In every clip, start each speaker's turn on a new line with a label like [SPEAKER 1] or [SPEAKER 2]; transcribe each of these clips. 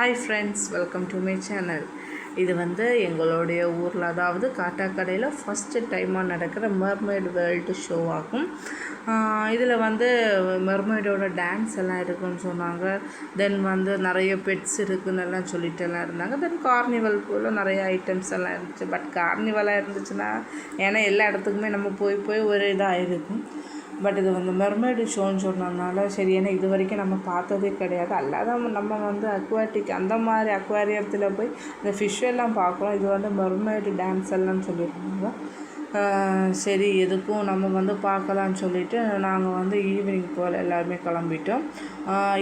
[SPEAKER 1] Hi friends welcome to my channel இது வந்து எங்களுடைய ஊரில் அதாவது காட்டாக்கடையில் ஃபஸ்ட்டு டைமாக நடக்கிற மெர்மைடு வேர்ல்டு ஷோ ஆகும். இதில் வந்து மெர்மைடோட டான்ஸ் எல்லாம் இருக்குன்னு சொன்னாங்க. தென் வந்து நிறைய பெட்ஸ் இருக்குன்னு எல்லாம் சொல்லிட்டு எல்லாம் இருந்தாங்க. தென் கார்னிவல் போல் நிறைய ஐட்டம்ஸ் எல்லாம் இருந்துச்சு. பட் கார்னிவலாக இருந்துச்சுன்னா ஏன்னா எல்லா இடத்துக்குமே நம்ம போய் போய் ஒரு இதாக இருக்கும். பட் இது வந்து மெர்மேடு ஷோன்னு சொன்னதுனால சரி ஏன்னா இது வரைக்கும் நம்ம பார்த்ததே கிடையாது. அல்லாத நம்ம வந்து அக்வாட்டிக் அந்த மாதிரி அக்வாரியத்தில் போய் இந்த ஃபிஷ் எல்லாம் பார்க்குறோம். இது வந்து மெர்மேடு டான்ஸ் எல்லாம் சொல்லியிருந்தாங்க சரி எதுக்கும் நம்ம வந்து பார்க்கலான்னு சொல்லிவிட்டு நாங்கள் வந்து ஈவினிங் போல் எல்லாருமே கிளம்பிட்டோம்.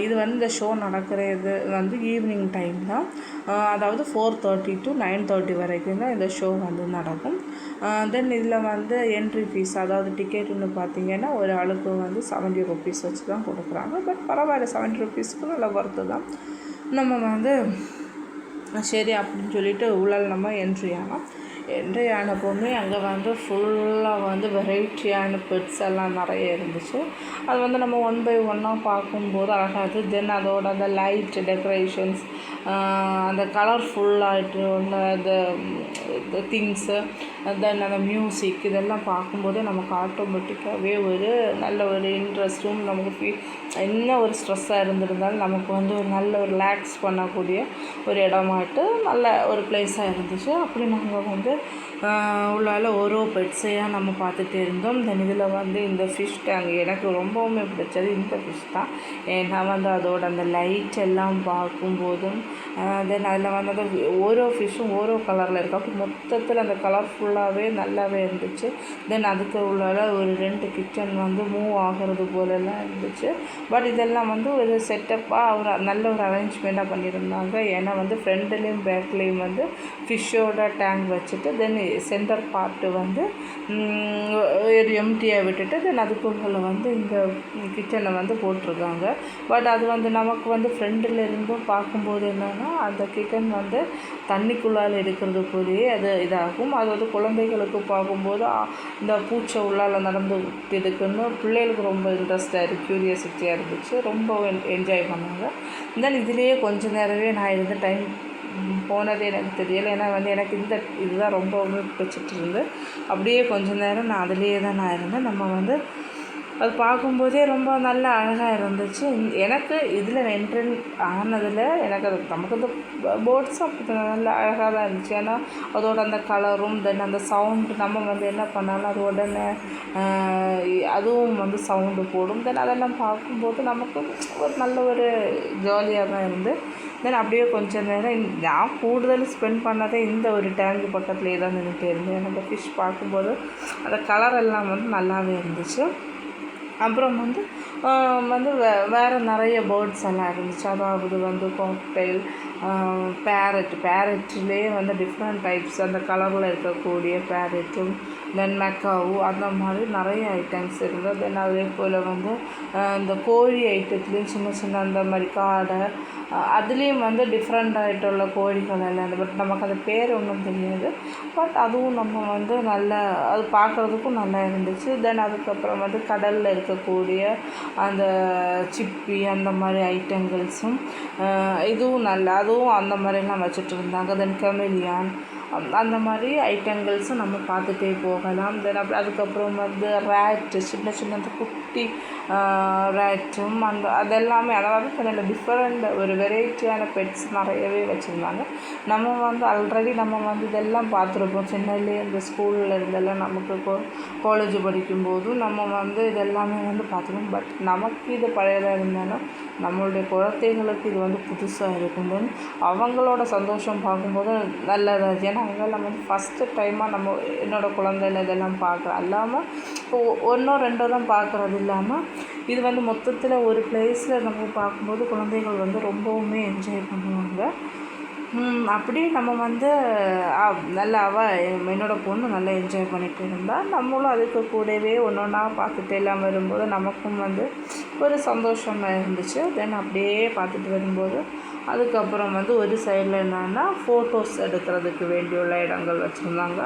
[SPEAKER 1] இது வந்து இந்த ஷோ நடக்கிறது வந்து ஈவினிங் டைம் தான். அதாவது four thirty to nine thirty வரைக்கும் தான் இந்த ஷோ வந்து நடக்கும். தென் இதில் வந்து என்ட்ரி ஃபீஸ் அதாவது டிக்கெட்டுன்னு பார்த்தீங்கன்னா ஒரு ஆளுக்கு வந்து செவன்ட்டி ருபீஸ் வச்சு தான் கொடுக்குறாங்க. பட் பரவாயில்ல செவன்ட்டி ருபீஸ்க்கு நல்ல ஒர்த்து தான். நம்ம வந்து சரி அப்படின்னு சொல்லிட்டு உள்ளால் நம்ம என்ட்ரி ஆகலாம். என்ட்ரி ஆனப்போவுமே அங்கே வந்து ஃபுல்லாக வந்து வெரைட்டியான பெட்ஸ் எல்லாம் நிறைய இருந்துச்சு. அது வந்து நம்ம ஒன் பை ஒன்னாக பார்க்கும்போது அழகாக இருந்துச்சு. தென் அதோட அந்த லைட் டெக்கரேஷன்ஸ் அந்த கலர்ஃபுல்லாகிட்டு உள்ள அந்த திங்ஸு தென் அந்த மியூசிக் இதெல்லாம் பார்க்கும்போதே நமக்கு ஆட்டோமேட்டிக்காகவே ஒரு நல்ல ஒரு இன்ட்ரெஸ்ட்டும் நமக்கு ஃபீல் என்ன ஒரு ஸ்ட்ரெஸ்ஸாக இருந்திருந்தாலும் நமக்கு வந்து ஒரு நல்ல ஒரு ரிலாக்ஸ் பண்ணக்கூடிய ஒரு இடமாட்டு நல்ல ஒரு பிளேஸாக இருந்துச்சு. அப்படி நாங்கள் வந்து உள்ளால ஒரு பெட்ஸையாக நம்ம பார்த்துட்டு இருந்தோம். தென் இதில் வந்து இந்த ஃபிஷ் டேங்க் எனக்கு ரொம்பவுமே பிடிச்சது இந்த ஃபிஷ் தான். ஏன்னா வந்து அதோட அந்த லைட் எல்லாம் பார்க்கும்போதும் தென் அதில் வந்து அந்த ஓரோ ஃபிஷ்ஷும் ஓரோ கலரில் இருக்கும் அப்போ மொத்தத்தில் அந்த கலர்ஃபுல்லாகவே நல்லாவே இருந்துச்சு. தென் அதுக்கு உள்ளால ஒரு ரெண்டு கிச்சன் வந்து மூவ் ஆகிறது போலெல்லாம் இருந்துச்சு. பட் இதெல்லாம் வந்து ஒரு செட்டப்பாக ஒரு நல்ல ஒரு அரேஞ்ச்மெண்ட்டாக பண்ணியிருந்தாங்க. ஏன்னா வந்து ஃப்ரண்ட்லேயும் பேக்லேயும் வந்து ஃபிஷ்ஷோட டேங்க் வச்சுட்டு தென் சென்டர் பார்ட்டு வந்து ஒரு எம்டியாக விட்டுட்டு தென் அதுக்குள்ள வந்து இந்த கிச்சனை வந்து போட்டிருக்காங்க. பட் அது வந்து நமக்கு வந்து ஃப்ரெண்டில் இருந்தும் பார்க்கும்போது என்னென்னா அந்த கிச்சன் வந்து தண்ணிக்குள்ளால் இருக்கிறது போலேயே அது இதாகும். அது வந்து குழந்தைகளுக்கு பார்க்கும்போது இந்த பூச்சை உள்ளால் நடந்து இருக்குன்னு பிள்ளைகளுக்கு ரொம்ப இன்ட்ரெஸ்டாக இருக்குது க்யூரியாசிட்டியாக இருந்துச்சு. ரொம்ப என்ஜாய் பண்ணாங்க. தென் இதுலேயே கொஞ்சம் நேரமே நான் இருந்த டைம் போனது எனக்கு தெரியலை. ஏன்னா வந்து எனக்கு இந்த இதுதான் ரொம்பவுமே பிடிச்சிட்டு இருந்து அப்படியே கொஞ்ச நேரம் நான் அதுலேயே தான் நான் இருந்தேன். நம்ம வந்து அது பார்க்கும்போதே ரொம்ப நல்ல அழகாக இருந்துச்சு. எனக்கு இதில் என்ட்ரன் ஆனதில் எனக்கு அது நமக்கு அந்த போட்ஸும் அப்படி நல்ல அழகாக தான் இருந்துச்சு. ஏன்னா அதோட அந்த கலரும் தென் அந்த சவுண்டு நம்ம வந்து என்ன பண்ணாலும் அது உடனே அதுவும் வந்து சவுண்டு போடும். தென் அதெல்லாம் பார்க்கும்போது நமக்கு ஒரு நல்ல ஒரு ஜாலியாக தான் இருந்து. தென் அப்படியே கொஞ்ச நேரம் நான் கூடுதல் ஸ்பெண்ட் பண்ணதே இந்த ஒரு டேங்கு பக்கத்துலேயே தான் நின்றுட்டு இருந்தேன். அந்த ஃபிஷ் பார்க்கும்போது அந்த கலர் எல்லாம் வந்து நல்லாவே இருந்துச்சு. அப்புறம் வந்து வந்து வே வேறு நிறைய பேர்ட்ஸ் எல்லாம் இருந்துச்சு. அதாவது வந்து காக்டைல் பேரட் பேரட்லேயே வந்து டிஃப்ரெண்ட் டைப்ஸ் அந்த கலரில் இருக்கக்கூடிய பேரட்டும் தென் மெக்காவு அந்த மாதிரி நிறைய ஐட்டம்ஸ் இருந்தது தென் அதே போல் வந்து இந்த கோழி ஐட்டத்துலேயும் சின்ன சின்ன அந்த மாதிரி காடை அதுலேயும் வந்து டிஃப்ரெண்ட் ஆகிட்டுள்ள கோழிகள் எல்லாம் இருந்தது பட் நமக்கு அந்த பேர் ஒன்றும் தெரியாது. பட் அதுவும் நம்ம வந்து நல்ல அது பார்க்குறதுக்கும் நல்லா இருந்துச்சு. தென் அதுக்கப்புறம் வந்து கடலில் இருக்கக்கூடிய அந்த சிப்பி அந்த மாதிரி ஐட்டங்கள்ஸும் இதுவும் நல்லா. அதுவும் அந்த மாதிரிலாம் வச்சுட்டு இருந்தாங்க. தென் கெமிலியான் அந்த மாதிரி ஐட்டங்கள்ஸும் நம்ம பார்த்துட்டே போகலாம். தென் அப்புறம் அதுக்கப்புறம் வந்து ரேட்டு சின்ன சின்ன அந்த குட்டி ரேட்டும் அந்த அதெல்லாமே அதாவது கொஞ்சம் டிஃப்ரெண்ட் ஒரு வெரைட்டியான பெட்ஸ் நிறையவே வச்சுருந்தாங்க. நம்ம வந்து ஆல்ரெடி நம்ம வந்து இதெல்லாம் பார்த்துருப்போம். சென்னையிலே இந்த ஸ்கூலில் இருந்தெல்லாம் நமக்கு கோ காலேஜ் படிக்கும்போதும் நம்ம வந்து இதெல்லாமே வந்து பார்த்துருப்போம். பட் நமக்கு இது பழையதாக இருந்தாலும் நம்மளுடைய குழந்தைங்களுக்கு இது வந்து புதுசாக இருக்கும். அவங்களோட சந்தோஷம் பார்க்கும்போது நல்லதாக ஏன்னா அதெல்லாம் வந்து ஃபஸ்ட்டு டைமாக நம்ம என்னோடய குழந்தைல இதெல்லாம் பார்க்குறோம் இல்லாமல் இப்போ ஒன்றோ ரெண்டோ தான் பார்க்குறது இல்லாமல் இது வந்து மொத்தத்தில் ஒரு பிளேஸில் நம்ம பார்க்கும்போது குழந்தைகள் வந்து ரொம்பவுமே என்ஜாய் பண்ணுவாங்க. அப்படி நம்ம வந்து நல்லா அவள் என்னோடய பொண்ணு நல்லா என்ஜாய் பண்ணிகிட்டு இருந்தால் நம்மளும் அதுக்கு கூடவே ஒன்று ஒன்றா பார்த்துட்டு எல்லாம் வரும்போது நமக்கும் வந்து ஒரு சந்தோஷமாக இருந்துச்சு. தென் அப்படியே பார்த்துட்டு வரும்போது அதுக்கப்புறம் வந்து ஒரு சைடில் என்னென்னா ஃபோட்டோஸ் எடுக்கிறதுக்கு வேண்டியுள்ள இடங்கள் வச்சுருந்தாங்க.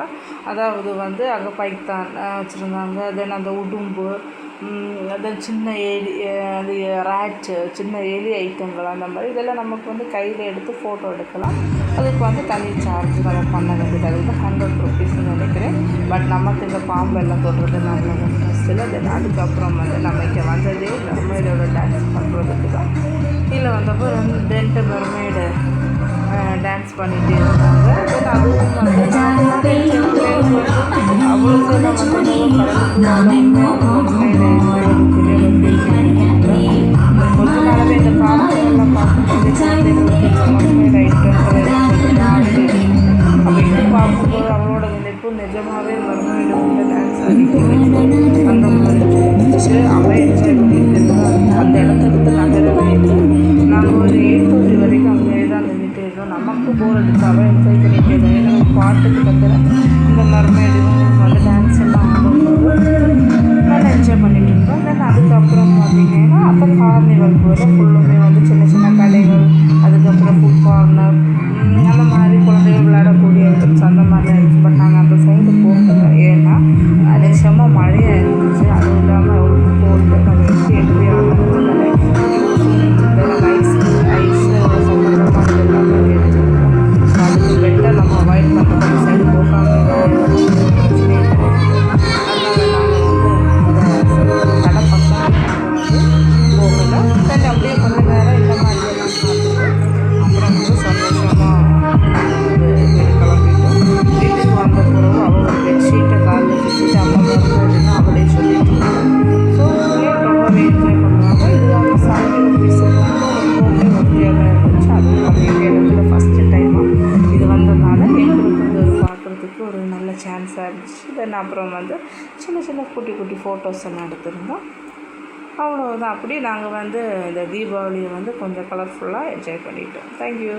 [SPEAKER 1] அதாவது வந்து அங்கே பைத்தான் வச்சுருந்தாங்க. தென் அந்த உடும்பு தென் சின்ன எலி அது ரேட்டு சின்ன எலி ஐட்டங்கள் அந்த மாதிரி இதெல்லாம் நமக்கு வந்து கையில் எடுத்து ஃபோட்டோ எடுக்கலாம். அதுக்கு வந்து தனி சார்ஜ் நம்ம பண்ண வேண்டியது. அது வந்து ஹண்ட்ரட் ருபீஸ்னு நினைக்கிறேன். பட் நமக்கு இந்த பாம்பு எல்லாம் தொடுறது நல்லது. சில இல்லை தென் அதுக்கப்புறம் வந்து நம்ம இங்கே வந்ததே மெர்மைடோட டான்ஸ் பண்ணுறதுக்கு தான் கீழே வந்தப்போ ரெண்டு ரெண்டு மெர்மைடு டான்ஸ் பண்ணிகிட்டே இருந்தாங்க தென் அதுவும் வந்து நான் அவளுக்கு கொஞ்ச நாளாகவே இந்த கார்ட்டூன்லாம் பார்க்கும்போது ஒரு சான்ஸாக இருந்துச்சு. தென் அப்புறம் வந்து சின்ன சின்ன குட்டி குட்டி ஃபோட்டோஸ் எல்லாம் எடுத்திருந்தோம். அவ்வளோதான் அப்படி நாங்கள் வந்து இந்த தீபாவளியை வந்து கொஞ்சம் கலர்ஃபுல்லாக என்ஜாய் பண்ணிட்டோம். தேங்க்யூ